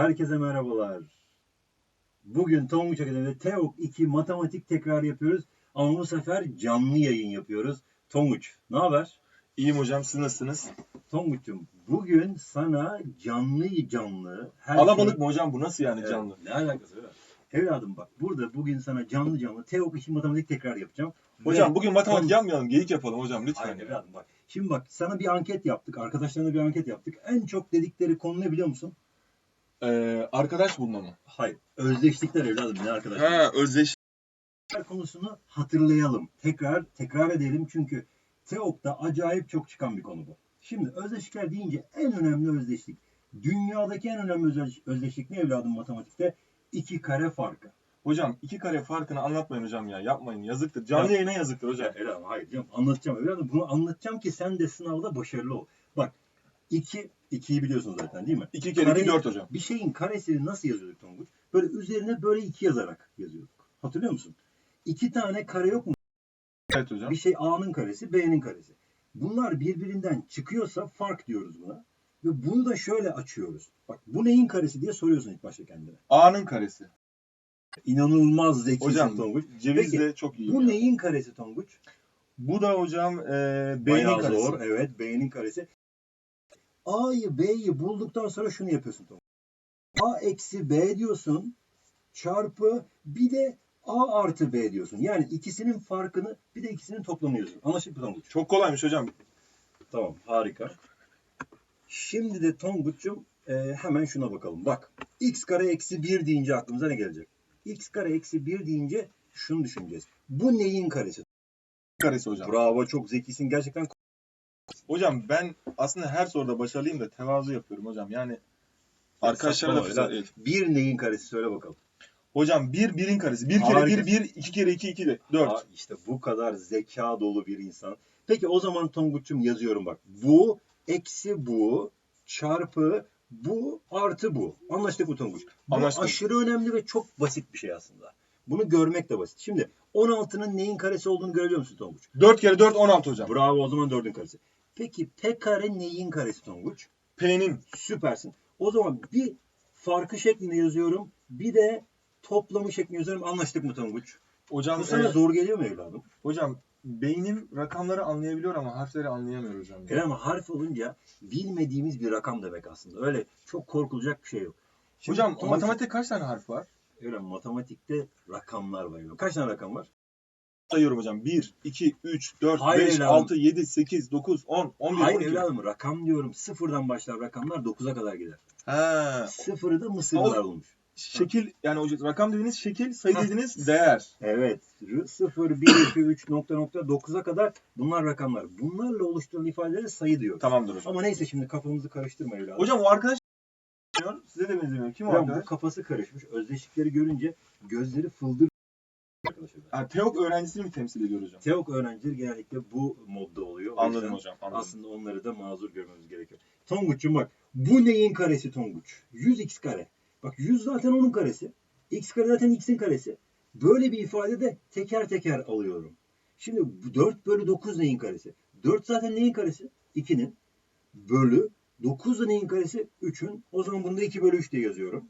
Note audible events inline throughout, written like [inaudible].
Herkese merhabalar. Bugün Tonguç Akademi'de TEOK 2 matematik tekrar yapıyoruz. Ama bu sefer canlı yayın yapıyoruz. Tonguç, ne haber? İyiyim hocam siz nasılsınız? Tonguç'um, bugün sana canlı canlı... Her Alabalık şey- mı hocam bu nasıl yani Evet, canlı? ne alakası var? Evladım bak, burada bugün sana canlı canlı TEOK 2 matematik tekrar yapacağım. Hocam Ve- bugün matematik Tamam. yapmayalım geyik yapalım hocam lütfen. Hayır evladım bak. Şimdi bak sana bir anket yaptık. Arkadaşlarına bir anket yaptık. En çok dedikleri konu ne biliyor musun? Ee, arkadaş bulma mı? Hayır. Özdeşlikler evladım ne arkadaşlar? Ha özdeş. konusunu hatırlayalım. Tekrar tekrar edelim çünkü TEOK'ta acayip çok çıkan bir konu bu. Şimdi özdeşlikler deyince en önemli özdeşlik. Dünyadaki en önemli özdeş- özdeşlik ne evladım matematikte? İki kare farkı. Hocam iki kare farkını anlatmayın hocam ya yapmayın yazıktır. Canlı Ya- yayına yazıktır hocam. Ya, evladım hayır canım anlatacağım evladım. Bunu anlatacağım ki sen de sınavda başarılı ol. Bak iki, ikiyi biliyorsun zaten değil mi? İki kere Kare- iki dört hocam. Bir şeyin karesini nasıl yazıyorduk Tonguç? Böyle üzerine böyle iki yazarak yazıyorduk. Hatırlıyor musun? İki tane kare yok mu? Evet hocam. Bir şey A'nın karesi, B'nin karesi. Bunlar birbirinden çıkıyorsa fark diyoruz buna. Ve bunu da şöyle açıyoruz. Bak bu neyin karesi diye soruyorsun ilk başta kendine. A'nın karesi. İnanılmaz zekisin Hocam Tonguç. ceviz Peki, de çok iyi. Bu ya. neyin karesi Tonguç? Bu da hocam e, Bayağı karesi. zor. Evet B'nin karesi. A'yı B'yi bulduktan sonra şunu yapıyorsun. A eksi B diyorsun çarpı bir de A artı B diyorsun. Yani ikisinin farkını bir de ikisinin toplamını yazıyorsun. Anlaşıldı mı? Çok kolaymış hocam. Tamam harika. Şimdi de Tonguç'um e, hemen şuna bakalım. Bak x kare eksi 1 deyince aklımıza ne gelecek? x kare eksi 1 deyince şunu düşüneceğiz. Bu neyin karesi? Karesi hocam. Bravo çok zekisin gerçekten. Hocam ben aslında her soruda başarılıyım da tevazu yapıyorum hocam. Yani arkadaşlara da fırsat. evet. Bir neyin karesi söyle bakalım. Hocam bir birin karesi. Bir kere Harika. bir bir, iki kere iki iki de dört. Aa, işte bu kadar zeka dolu bir insan. Peki o zaman Tonguç'um yazıyorum bak. Bu eksi bu çarpı bu artı bu. Anlaştık mı Tonguç? Bu Anlaştık. aşırı önemli ve çok basit bir şey aslında. Bunu görmek de basit. Şimdi 16'nın neyin karesi olduğunu görebiliyor musun Tonguç? 4 kere 4 16 hocam. Bravo o zaman 4'ün karesi. Peki P kare neyin karesi Tonguç? P'nin Süpersin. O zaman bir farkı şeklinde yazıyorum. Bir de toplamı şeklinde yazıyorum. Anlaştık mı Tonguç? hocam Bu sana e, zor geliyor mu evladım? hocam beynim rakamları anlayabiliyor ama harfleri anlayamıyor hocam. Evet ama harf olunca bilmediğimiz bir rakam demek aslında. Öyle çok korkulacak bir şey yok. Şimdi hocam Tonguç- matematikte kaç tane harf var? Öyle matematikte rakamlar var. Kaç tane rakam var? Sayıyorum hocam. 1, 2, 3, 4, Hayır 5, evladım. 6, 7, 8, 9, 10, 11, Hayır 12. evladım rakam diyorum. Sıfırdan başlar rakamlar 9'a kadar gider. Ha, Sıfırı da Mısırlılar O- bulmuş. şekil yani hocam rakam dediğiniz şekil, sayı dediğiniz değer. Evet. 0, 1, 2, 3 nokta nokta 9'a kadar bunlar rakamlar. Bunlarla oluşturulan ifadelere sayı diyoruz. Tamamdır hocam. Ama neyse şimdi kafamızı karıştırma evladım. Hocam o arkadaş size de benzemiyor. Kim o Hocam bu arkadaş? kafası karışmış. Özdeşlikleri görünce gözleri fıldır. Arkadaşlar. Ha, TEOK öğrencisini mi temsil ediyor hocam? TEOK öğrencileri genellikle bu modda oluyor. O Anladım yüzden hocam. Anladım. Aslında onları da mazur görmemiz gerekiyor. Tonguç'um bak. Bu neyin karesi Tonguç? 100x kare. Bak 100 zaten onun karesi. x kare zaten x'in karesi. Böyle bir ifadede teker teker alıyorum. Şimdi bu 4 bölü 9 neyin karesi? 4 zaten neyin karesi? 2'nin. Bölü 9 da neyin karesi? 3'ün. O zaman bunu da 2 bölü 3 diye yazıyorum.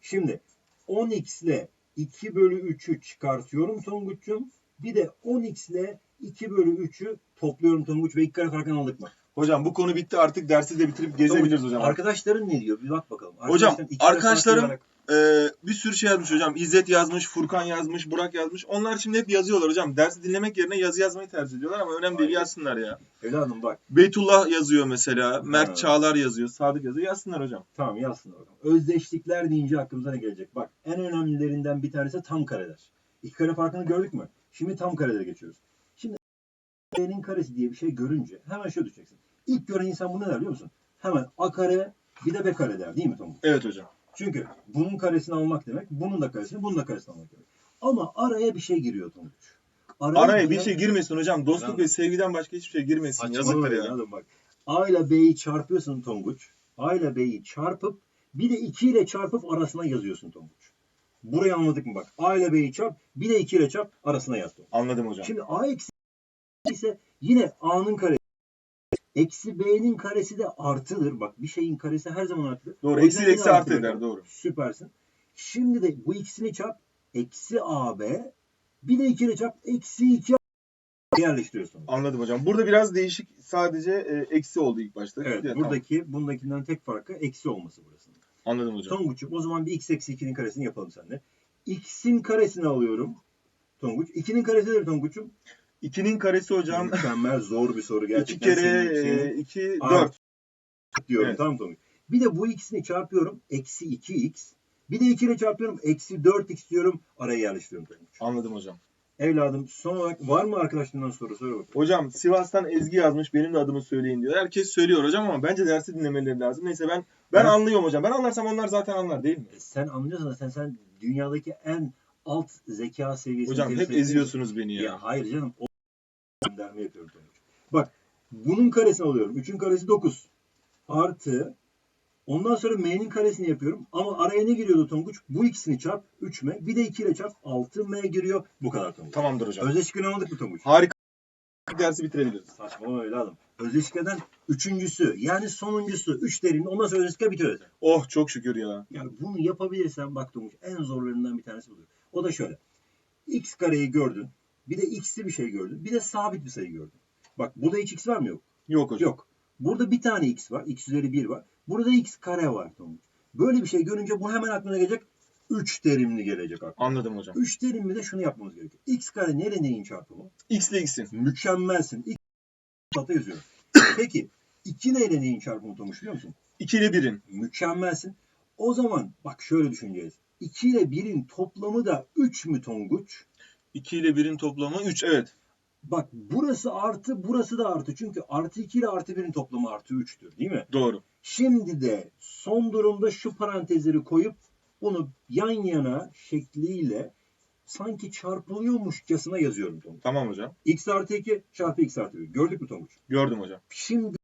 Şimdi 10x ile 2 bölü 3'ü çıkartıyorum Tonguç'um. Bir de 10x ile 2 bölü 3'ü topluyorum Tonguç ve ilk kare farkını aldık mı? Hocam bu konu bitti artık dersi de bitirip gezebiliriz hocam. Arkadaşların ne diyor? Bir bak bakalım. Hocam, Arkadaşların Ee, bir sürü şey yazmış hocam. İzzet yazmış, Furkan yazmış, Burak yazmış. Onlar şimdi hep yazıyorlar hocam. Dersi dinlemek yerine yazı yazmayı tercih ediyorlar ama önemli değil yazsınlar ya. Evladım bak. Beytullah yazıyor mesela. Mert Ha. Çağlar yazıyor. Sadık yazıyor. Yazsınlar hocam. Tamam yazsınlar bakalım. Özdeşlikler deyince aklımıza ne gelecek? Bak en önemlilerinden bir tanesi tam kareler. İki kare farkını gördük mü? Şimdi tam karelere geçiyoruz. Şimdi B'nin karesi diye bir şey görünce hemen şöyle düşeceksin. İlk gören insan bunu ne der biliyor musun? Hemen A kare bir de B kare der değil mi Tonguç? Evet hocam. Çünkü bunun karesini almak demek, bunun da karesini, bunun da karesini almak demek. Ama araya bir şey giriyor Tonguç. Araya bir giren- şey girmesin hocam. Dostluk ve sevgiden başka hiçbir şey girmesin. Saçmalama Yazıktır ya. evladım bak. A ile B'yi çarpıyorsun Tonguç. A ile B'yi çarpıp bir de 2 ile çarpıp arasına yazıyorsun Tonguç. Burayı anladık mı bak? A ile B'yi çarp, bir de 2 ile çarp arasına yaz Tonguç. Anladım hocam. Şimdi A eksi ise yine A'nın karesi. Eksi b'nin karesi de artıdır. Bak bir şeyin karesi her zaman artıdır. Doğru. Eksi eksi artı eder. eder. Doğru. Süpersin. Şimdi de bu ikisini çarp. Eksi ab. Bir de 2 ile çarp. Eksi 2 yerleştiriyorsun. Anladım hocam. Burada biraz değişik sadece e, eksi oldu ilk başta. Evet. Ya, tamam. buradaki bundakinden tek farkı eksi olması burasının. Anladım hocam. Tonguç'um o zaman bir x eksi 2'nin karesini yapalım seninle. x'in karesini alıyorum. Tonguç. 2'nin karesi nedir Tonguç'um? 2'nin karesi hocam. Mükemmel zor bir soru 2 gerçekten. kere senin- senin 2 Art- 4. diyorum Evet. tamam Tonguç. Bir de bu ikisini çarpıyorum. Eksi 2x. Bir de 2 ile çarpıyorum. Eksi 4x diyorum. Araya yerleştiriyorum Tonguç. Anladım hocam. Evladım son olarak var mı arkadaşlarından soru? Soru bakalım. Hocam Sivas'tan Ezgi yazmış. Benim de adımı söyleyin diyor. Herkes söylüyor hocam ama bence dersi dinlemeleri lazım. Neyse ben ben Evet. anlıyorum hocam. Ben anlarsam onlar zaten anlar değil mi? E, Sen anlıyorsan sen, sen dünyadaki en alt zeka seviyesi. Hocam hep eziyorsunuz beni ya. Ya hayır canım. Gönderme yapıyorum Tonguç. Bak bunun karesini alıyorum. 3'ün karesi 9. Artı ondan sonra m'nin karesini yapıyorum. Ama araya ne giriyordu Tonguç? Bu ikisini çarp 3m. Bir de 2 ile çarp 6m giriyor. Bu kadar Tonguç. Tamamdır hocam. Özdeşikini anladık mı Tonguç? Harika. Dersi bitirebiliriz. Saçmalama evladım. Özdeşikeden üçüncüsü yani sonuncusu. Üç derin ondan sonra özdeşike bitiyor. Oh çok şükür ya. Yani bunu yapabilirsen bak Tonguç en zorlarından bir tanesi budur. O da şöyle. X kareyi gördün. Bir de x'li bir şey gördün. Bir de sabit bir sayı gördün. Bak burada hiç x var mı yok? Yok hocam. Yok. Burada bir tane x var. x üzeri 1 var. Burada x kare var. Böyle bir şey görünce bu hemen aklına gelecek. 3 terimli gelecek aklına. Anladım hocam. 3 terimli de şunu yapmamız gerekiyor. x kare nere neyin çarpımı? X ile X'in. Mükemmelsin. İlk satı yazıyorum. [coughs] Peki 2 neyle neyin çarpımı Tonguç biliyor musun? 2 ile 1'in. Mükemmelsin. O zaman bak şöyle düşüneceğiz. 2 ile 1'in toplamı da 3 mü Tonguç? 2 ile 1'in toplamı 3. Evet. Bak burası artı burası da artı. Çünkü artı 2 ile artı 1'in toplamı artı 3'tür değil mi? Doğru. Şimdi de son durumda şu parantezleri koyup bunu yan yana şekliyle sanki çarpılıyormuşçasına yazıyorum Tonguç. Tamam hocam. x artı 2 çarpı x artı 1. Gördük mü Tonguç? Gördüm hocam. Şimdi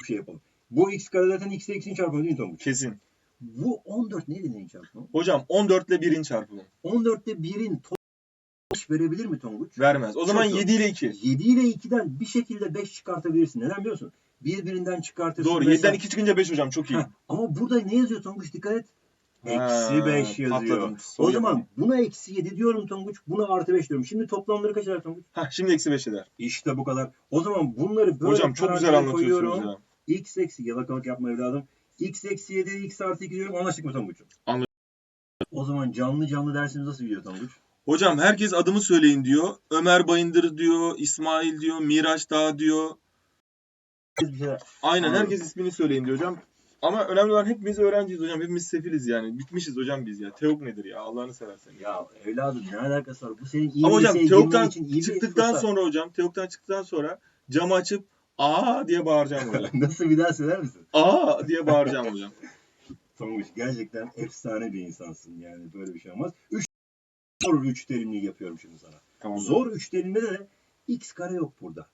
bir şey yapalım. Bu x kare zaten x ile x'in çarpımı değil mi Tonguç? Kesin. Bu 14 neydi neyin çarpımı? Hocam 14 ile 1'in çarpımı. 14'te 1'in toplam beş verebilir mi Tonguç? Vermez. O zaman Çok doğru. 7 ile 2. 7 ile 2'den bir şekilde 5 çıkartabilirsin. Neden biliyorsun? Birbirinden çıkartırsın. Doğru. Mesela- 7'den 2 çıkınca 5 hocam. Çok iyi. Heh, ama burada ne yazıyor Tonguç? Dikkat et. Eksi 5 yazıyor. patladım. O zaman buna eksi 7 diyorum Tonguç. Buna artı 5 diyorum. Şimdi toplamları kaç eder Tonguç? Heh, şimdi eksi 5 eder. İşte bu kadar. O zaman bunları böyle hocam çok güzel anlatıyorsunuz koyuyorum. ya. X eksi yalakalık yapma evladım. X eksi 7, X artı 2 diyorum. Anlaştık mı Tonguç'um? Anladım. O zaman canlı canlı dersimiz nasıl gidiyor Tonguç? Hocam herkes adımı söyleyin diyor. Ömer Bayındır diyor. İsmail diyor. Miraç Dağ diyor. Aynen herkes ismini söyleyin diyor hocam. Ama önemli olan hepimiz öğrenciyiz hocam. Hepimiz sefiliz yani. Bitmişiz hocam biz ya. Teok nedir ya? Allah'ını seversen. Ya. Evladım ne alakası var? Bu senin iyi Ama hocam Teok'tan çıktıktan sonra hocam, Teok'tan çıktıktan sonra camı açıp aa diye bağıracağım hocam. [laughs] Nasıl bir daha söyler misin? aa diye bağıracağım hocam. Tonguç gerçekten efsane bir insansın yani böyle bir şey olmaz. Üç zor üç terimliği yapıyorum şimdi sana. Tamam. Zor üç terimde de x kare yok burada.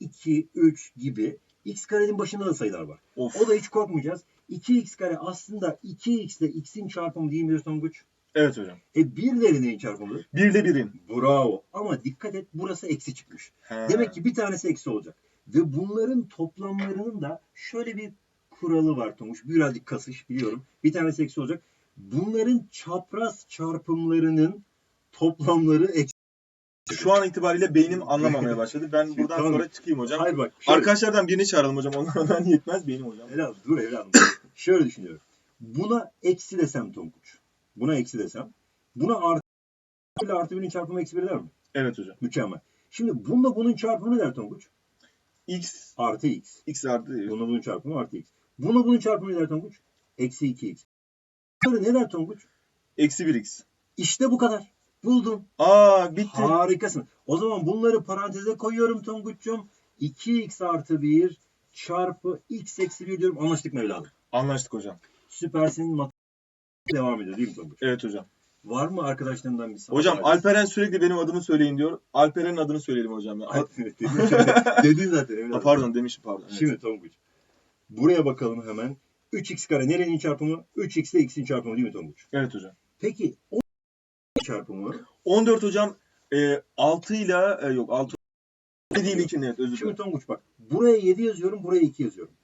2, 3 gibi x karenin başında da sayılar var. Of. O da hiç korkmayacağız. 2x kare aslında 2x ile x'in çarpımı değil mi Tonguç? Evet hocam. E bir de neyin çarpımı? Bir de birin. Bravo. Ama dikkat et burası eksi çıkmış. He. Demek ki bir tanesi eksi olacak. Ve bunların toplamlarının da şöyle bir kuralı var Tomuş. Birazcık kasış biliyorum. Bir tanesi eksi olacak. Bunların çapraz çarpımlarının toplamları eksi. Şu an itibariyle beynim anlamamaya başladı. Ben [laughs] buradan Tamam. sonra çıkayım hocam. Hayır bak. Şöyle, Arkadaşlardan birini çağıralım hocam. Onlardan [laughs] yetmez beynim hocam. Evladım, dur evladım. [laughs] şöyle düşünüyorum. Buna eksi desem Tonguç. Buna eksi desem. Buna artı ile artı birin çarpımı eksi bir eder mi? Evet hocam. Mükemmel. Şimdi bununla bunun çarpımı ne der Tonguç? X, Artı x. X artı. Bununla bunun çarpımı artı x. Bununla bunun çarpımı ne der Tonguç? Eksi 2x. Bunları ne der Tonguç? Eksi 1X. İşte bu kadar. Buldun. Aa bitti. Harikasın. O zaman bunları paranteze koyuyorum Tonguç'cum. 2x artı 1 çarpı x eksi 1 diyorum. Anlaştık mı evladım? Anlaştık hocam. Süpersin. Mat devam ediyor değil mi Tonguç? Evet hocam. Var mı arkadaşlarından bir sana? Hocam. Alperen sürekli benim adımı söyleyin diyor. Alperen'in adını söyleyelim hocam. Ya. Ay, dedin, [laughs] dedin zaten evladım. Ha, pardon demişim pardon. Evet. Şimdi Tonguç. Buraya bakalım hemen. 3x kare nerenin çarpımı? 3x ile x'in çarpımı değil mi Tonguç? Evet hocam. Peki 10 çarpımı 14 hocam e, 6 ile e, yok 6 Bir değil iki net özür Şimdi dilerim. Tonguç bak. Buraya 7 yazıyorum. Buraya 2 yazıyorum.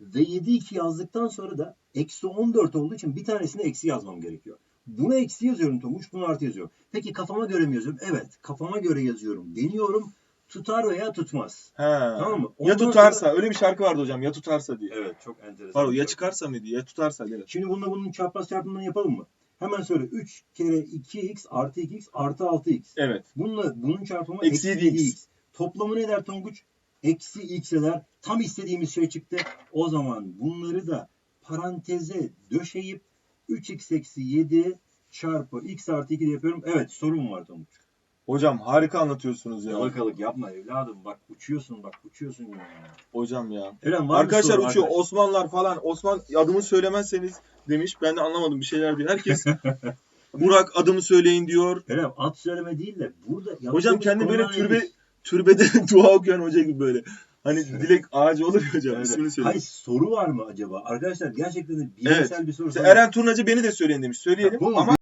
Ve 7 2 yazdıktan sonra da eksi 14 olduğu için bir tanesine eksi yazmam gerekiyor. Buna eksi yazıyorum Tonguç. Buna artı yazıyorum. Peki kafama göre mi yazıyorum? Evet. Kafama göre yazıyorum. Deniyorum. Tutar veya tutmaz. He. Tamam mı? Ya Ondan tutarsa öyle bir şarkı vardı hocam ya tutarsa diye. Evet çok enteresan. Pardon ya çıkarsa mıydı ya tutarsa evet. Şimdi bununla bunun çarpmaz çarpımını yapalım mı? Hemen söyle. 3 kere 2x artı 2x artı 6x. Evet. Bununla bunun çarpımı Eksi eksi 7x. 7x. Toplamı ne der Tonguç? Eksi x eder. Tam istediğimiz şey çıktı. O zaman bunları da paranteze döşeyip 3x eksi 7 çarpı x artı 2 de yapıyorum. Evet sorun var Tonguç. Hocam harika anlatıyorsunuz ya. Yalakalık yapma evladım. Bak uçuyorsun bak uçuyorsun ya. Hocam ya. Eren var mı Arkadaşlar soru uçuyor. arkadaş? Osmanlılar falan. Osman adımı söylemezseniz demiş. Ben de anlamadım bir şeyler diyor. Herkes [laughs] Burak adımı söyleyin diyor. Eren at söyleme değil de burada Hocam yaptığımız kendi böyle türbe türbede [laughs] dua okuyan hoca gibi böyle. Hani dilek ağacı olur ya hocam. Evet. ismini. Hayır soru var mı acaba? Arkadaşlar gerçekten de bilimsel bir soru. İşte Eren Turnacı beni de söyleyin demiş. Söyleyelim bu mu? ama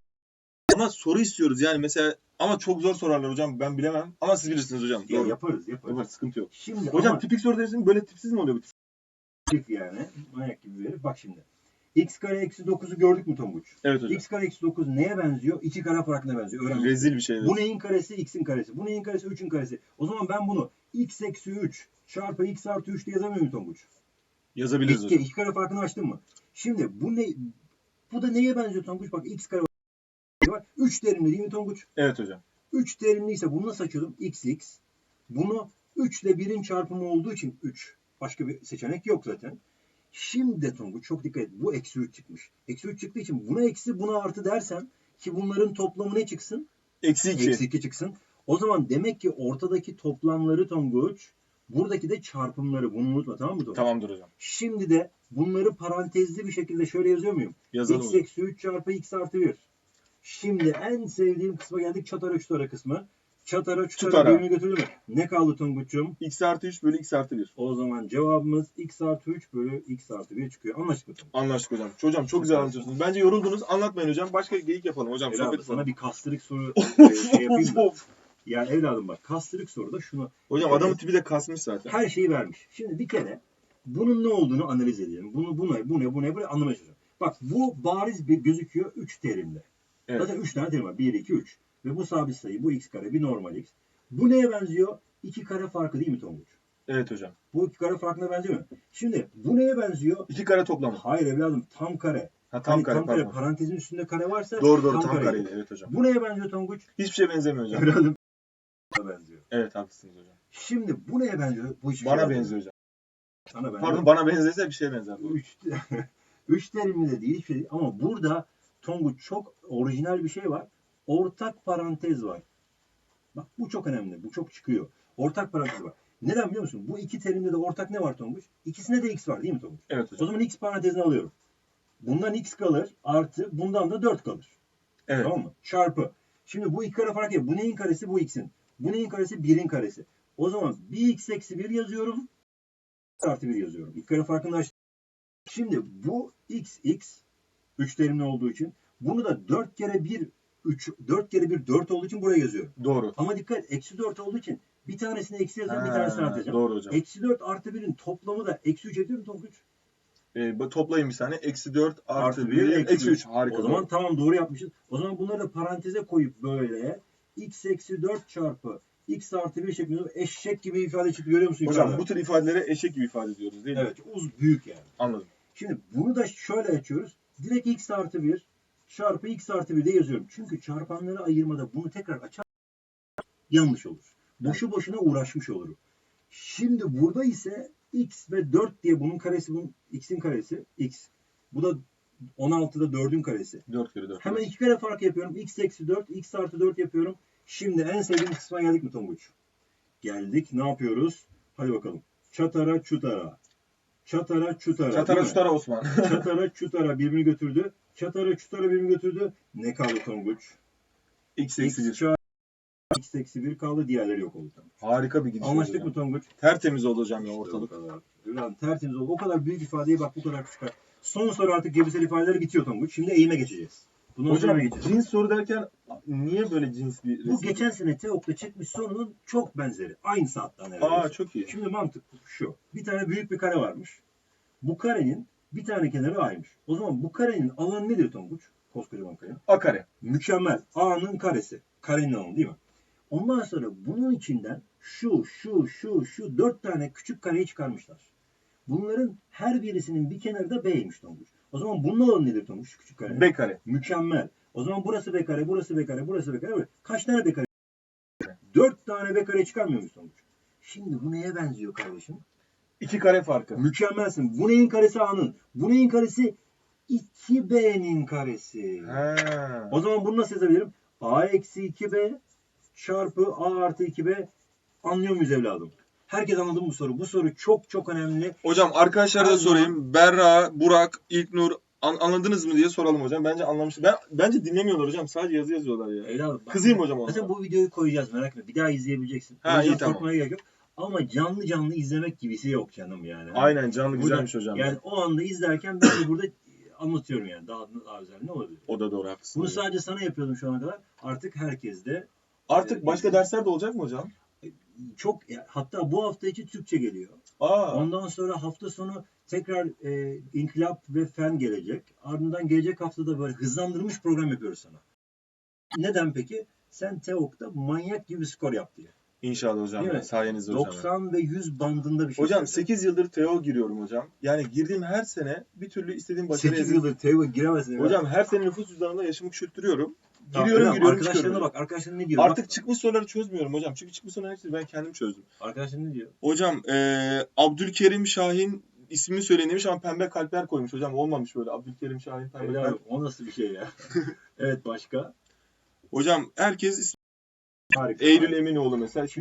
ama soru istiyoruz yani mesela ama çok zor sorarlar hocam ben bilemem ama siz bilirsiniz hocam. Ya Doğru. yaparız yaparız. Yapar, sıkıntı yok. Şimdi Hocam ama tipik soru dersinin böyle tipsiz mi oluyor bu? tip yani manyak gibi verir. Bak şimdi. x kare eksi 9'u gördük mü Tonguç? Evet hocam. x kare eksi 9 neye benziyor? 2 kare farkına benziyor. Öğrendik. Rezil bir şey. Bu neyin karesi? x'in karesi. Bu neyin karesi? 3'ün karesi. O zaman ben bunu x eksi 3 çarpı x artı 3 diye yazamıyor muyum Tonguç? Yazabiliriz İki, hocam. iki kare farkını açtın mı? Şimdi bu ne? Bu da neye benziyor Tonguç? Bak x kare. 3 terimli değil mi Tonguç? Evet hocam. 3 terimliyse bunu nasıl açıyordum? xx. Bunu 3 ile 1'in çarpımı olduğu için 3. Başka bir seçenek yok zaten. Şimdi de Tonguç çok dikkat et. Bu eksi 3 çıkmış. Eksi 3 çıktığı için buna eksi buna artı dersem ki bunların toplamı ne çıksın? Eksi 2. Eksi 2 çıksın. O zaman demek ki ortadaki toplamları Tonguç buradaki de çarpımları. Bunu unutma tamam mı Tonguç? Tamamdır hocam. Şimdi de bunları parantezli bir şekilde şöyle yazıyor muyum? Yazalım x eksi 3 çarpı x artı 1. Şimdi en sevdiğim kısma geldik. Çatara çutara kısmı. Çatara çutara Çutara. birbirini götürdü mü? Ne kaldı Tonguç'um? X artı 3 bölü X artı 1. O zaman cevabımız x artı 3 bölü x artı 1 çıkıyor. Anlaştık mı? Anlaştık hocam. Hocam çok güzel anlatıyorsunuz. Bence yoruldunuz. Anlatmayın hocam. Başka geyik yapalım hocam. Sohbet sana sana bir kastırık soru [laughs] e, şey yapayım da. Ya evladım bak kastırık soruda şunu Hocam adamın tipi de kasmış zaten. her şeyi vermiş. Şimdi bir kere bunun ne olduğunu analiz edelim. Bunu bu ne bu ne bu ne bu ne anlamaya çalışıyorum. Bak bu bariz bir gözüküyor 3 terimde. Evet. Zaten 3 tane terim var. 1, 2, 3. Ve bu sabit sayı. Bu x kare. Bir normal x. Bu neye benziyor? 2 kare farkı değil mi Tonguç? Evet hocam. Bu 2 kare farkına benziyor mu? Şimdi bu neye benziyor? İki kare toplamı. Hayır evladım tam kare. Ha tam Hani kare tam kare. pardon. Parantezin üstünde kare varsa Doğru doğru tam, kareydi. kareydi. Evet hocam. Bu neye benziyor Tonguç? Hiçbir şey benzemiyor hocam. Evladım [laughs] benziyor. Evet haklısınız hocam. Şimdi bu neye benziyor? Bu hiçbir Bana şeye benziyor hocam. Sana benziyor. Pardon bana benzese bir şeye benzer. Doğru. Üç, [laughs] üç terimli de değil hiçbir şey değil. Ama burada Tonguç çok orijinal bir şey var. Ortak parantez var. Bak bu çok önemli. Bu çok çıkıyor. Ortak parantez var. Neden biliyor musun? Bu iki terimde de ortak ne var Tonguç? İkisinde de x var değil mi Tonguç? Evet O hocam. zaman x parantezini alıyorum. Bundan x kalır artı bundan da 4 kalır. Evet. Tamam mı? Çarpı. Şimdi bu iki kare fark ediyor. Bu neyin karesi? Bu x'in. Bu neyin karesi? 1'in karesi. O zaman bir x eksi 1 yazıyorum. Artı 1 yazıyorum. İki kare farkını aç. Şimdi bu x x 3 terimli olduğu için bunu da 4 kere 1 3 4 kere 1 4 olduğu için buraya yazıyorum. Doğru. Ama dikkat eksi 4 olduğu için bir tanesini eksi yazacağım, bir tanesini artıracağım. Doğru hocam. Eksi 4 artı 1'in toplamı da eksi 3 ediyor mu Tonguç? Ee, bu- toplayın bir saniye. Eksi 4 artı Artı 1 bir, eksi eksi 3. Harika. O zaman doğru. tamam doğru yapmışız. O zaman bunları da paranteze koyup böyle x eksi 4 çarpı x artı 1 şeklinde eşek gibi ifade çıktı. Görüyor musun? Hocam yukarıda? bu tür ifadelere eşek gibi ifade ediyoruz değil mi? Evet uz büyük yani. Anladım. Şimdi bunu da şöyle açıyoruz. Direkt x artı 1 çarpı x artı 1 de yazıyorum. Çünkü çarpanları ayırmada bunu tekrar açar yanlış olur. Boşu boşuna uğraşmış olurum. Şimdi burada ise x ve 4 diye bunun karesi bunun x'in karesi x. Bu da 16'da 4'ün karesi. 4 kere 4. Hemen iki kere fark yapıyorum. x eksi 4, x artı 4 yapıyorum. Şimdi en sevdiğim kısma geldik mi Tonguç? Geldik. Ne yapıyoruz? Hadi bakalım. Çatara çutara. Çatara çutara. Çatara çutara Osman. [laughs] Çatara çutara birbirini götürdü. Çatara çutara birbirini götürdü. Ne kaldı Tonguç? X eksi X 1. çarpı x eksi 1 kaldı. Diğerleri yok oldu. Harika bir gidiş Anlaştık mı Tonguç? Tertemiz oldu hocam ya ortalık. Ulan tertemiz oldu. O kadar büyük ifadeyi bak bu kadar küçük. Son soru artık cebirsel ifadeleri bitiyor Tonguç. Şimdi eğime geçeceğiz. Sonra Hocam cins soru derken niye böyle cins bir resim? Bu geçen sene TEOK'ta çıkmış sorunun çok benzeri. Aynı saatten neredeyse. Aa çok iyi. Şimdi mantık şu. Bir tane büyük bir kare varmış. Bu karenin bir tane kenarı A'ymış. O zaman bu karenin alanı nedir Tonguç? Koskocaman kare. A kare. Mükemmel. A'nın karesi. Karenin alanı değil mi? Ondan sonra bunun içinden şu, şu, şu, şu dört tane küçük kareyi çıkarmışlar. Bunların her birisinin bir kenarı da B'ymiş Tonguç. O zaman bunun alanı nedir Tonguç? Şu küçük kare. B kare. Mükemmel. O zaman burası B kare, burası B kare, burası B kare. Kaç tane B kare? Dört tane B kare çıkarmıyor musun Tonguç? Şimdi bu neye benziyor kardeşim? İki kare farkı. Mükemmelsin. Bu neyin karesi A'nın? Bu neyin karesi? 2B'nin karesi. Ha. O zaman bunu nasıl yazabilirim? A eksi 2B çarpı A artı 2B anlıyor muyuz evladım? Herkes anladı bu soru? Bu soru çok çok önemli. Hocam arkadaşlara da sorayım. Berra, Burak, İlknur an- anladınız mı diye soralım hocam. Bence anlamıştır. Ben bence dinlemiyorlar hocam. Sadece yazı yazıyorlar ya. Evladım, bak- Kızayım hocam ona. Zaten bu videoyu koyacağız merak etme. Bir daha izleyebileceksin. Ha, O yüzden iyi, tamam. korkmaya gerek yok. Ama canlı canlı izlemek gibisi yok canım yani. Aynen canlı Burada- güzelmiş hocam. Yani o anda izlerken ben de burada anlatıyorum yani. Daha, daha güzel ne olabilir? O da doğru haklısın. Bunu sadece sana yapıyordum şu ana kadar. Artık herkes de Artık başka dersler de olacak mı hocam? Çok hatta bu hafta içi Türkçe geliyor. Aa. Ondan sonra hafta sonu tekrar e, inkılap ve fen gelecek. Ardından gelecek haftada böyle hızlandırılmış program yapıyoruz sana. Neden peki? Sen TEOK'ta manyak gibi bir skor yap diye. İnşallah hocam. Değil ya. mi? Sayenizde hocam. ya. 90 ve 100 bandında bir şey. Hocam söyle. 8 yıldır TEO giriyorum hocam. Yani girdiğim her sene bir türlü istediğim başarı 8 elde- yıldır TEOK'a giremezsin. Hocam her sene nüfus cüzdanında yaşımı küçülttürüyorum. Giriyorum tamam, giriyorum Arkadaşlarına çıkıyorum. bak. Arkadaşların ne diyor? Artık Bak, çıkmış soruları çözmüyorum hocam. Çünkü çıkmış soruların hepsini ben kendim çözdüm. arkadaşların ne diyor? Hocam eee Abdülkerim Şahin ismini söylemiş ama pembe kalpler koymuş hocam. Olmamış böyle Abdülkerim Şahin pembe Helal kalp. O nasıl bir şey ya? [laughs] evet başka. Hocam herkes Harika. Eylül Eminoğlu mesela. Şimdi